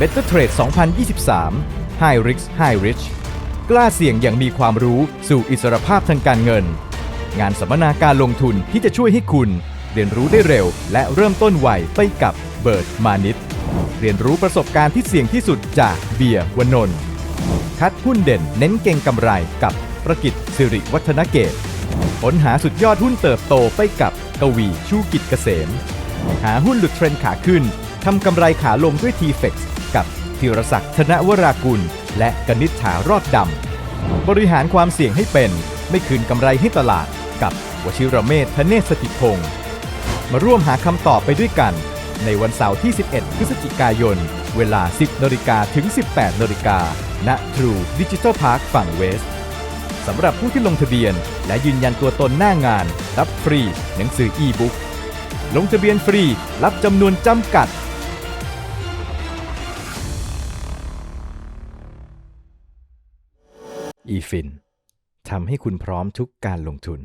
Better Trade 2023 High Risk High Rich กล้าเสี่ยงอย่างมีความรู้สู่อิสรภาพทางการเงิน งานสัมมนาการลงทุนที่จะช่วยให้คุณ เรียนรู้ได้เร็ว และเริ่มต้นไวไปกับเบิร์ดมานิตเรียนรู้ประสบการณ์ที่เสี่ยงที่สุดจากเบียร์วนนท์คัดหุ้นเด่นเน้นเก่งกำไรกับประกิจสิริวัฒนเกตค้นหาสุดยอดหุ้นเติบโตไปกับกวีชูกิจเกษม หาหุ้นหลุดเทรนขาขึ้น ทำกำไรขาลงด้วย t f e x กับธีรศักดิ์ธนวรากุล และกนิษฐารอดดำ บริหารความเสี่ยงให้เป็น ไม่คืนกำไรให้ตลาด กับวชิรเมธธเนศสถิพงศ์มาร่วมหาคำตอบไปด้วยกัน ในวันเสาร์ที่ 11 พฤศจิกายน เวลา 10นาฬิกาถึง 18นาฬิกาณ True Digital Park ฝั่งเวสสำหรับผู้ที่ลงทะเบียน และยืนยันตัวตนหน้างาน รับฟรี หนังสืออีบุ๊กลงทะเบียนฟรี รับจำนวนจำกัด อีฟินทำให้คุณพร้อมทุกการลงทุน